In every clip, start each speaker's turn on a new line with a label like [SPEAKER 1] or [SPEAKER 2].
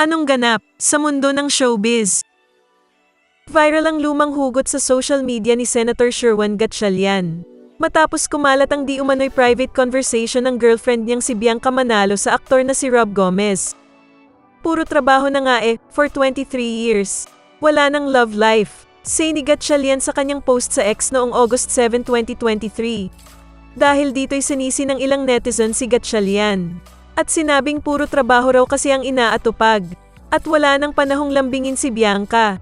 [SPEAKER 1] Anong ganap sa mundo ng showbiz? Viral ang lumang hugot sa social media ni Senator Sherwan Gatchalian. Matapos kumalat ang di umano'y private conversation ng girlfriend niyang si Bianca Manalo sa aktor na si Rob Gomez. Puro trabaho na nga eh, for 23 years. Wala nang love life. Say ni Gatchalian sa kanyang post sa X noong August 7, 2023. Dahil dito'y sinisi ng ilang netizen si Gatchalian. At sinabing puro trabaho raw kasi ang inaatupag. At wala nang panahong lambingin si Bianca.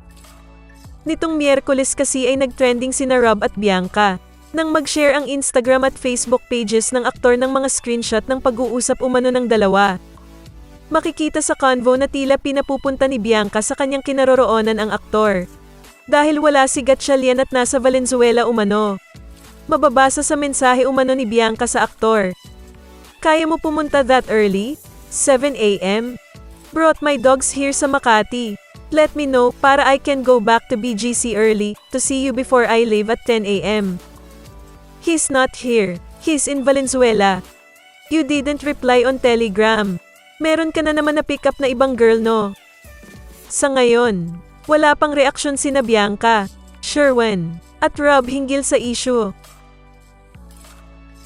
[SPEAKER 1] Nitong Miyerkules kasi ay nagtrending sina Rob at Bianca. Nang mag-share ang Instagram at Facebook pages ng aktor ng mga screenshot ng pag-uusap umano ng dalawa. Makikita sa convo na tila pinapupunta ni Bianca sa kanyang kinaroroonan ang aktor. Dahil wala si Gatchalian at nasa Valenzuela umano. Mababasa sa mensahe umano ni Bianca sa aktor. Kaya mo pumunta that early? 7 a.m.? Brought my dogs here sa Makati. Let me know para I can go back to BGC early to see you before I leave at 10 a.m. He's not here. He's in Valenzuela. You didn't reply on Telegram. Meron ka na naman na pick up na ibang girl no? Sa ngayon, wala pang reaksyon sina Bianca, Sherwin, at Rob hinggil sa issue.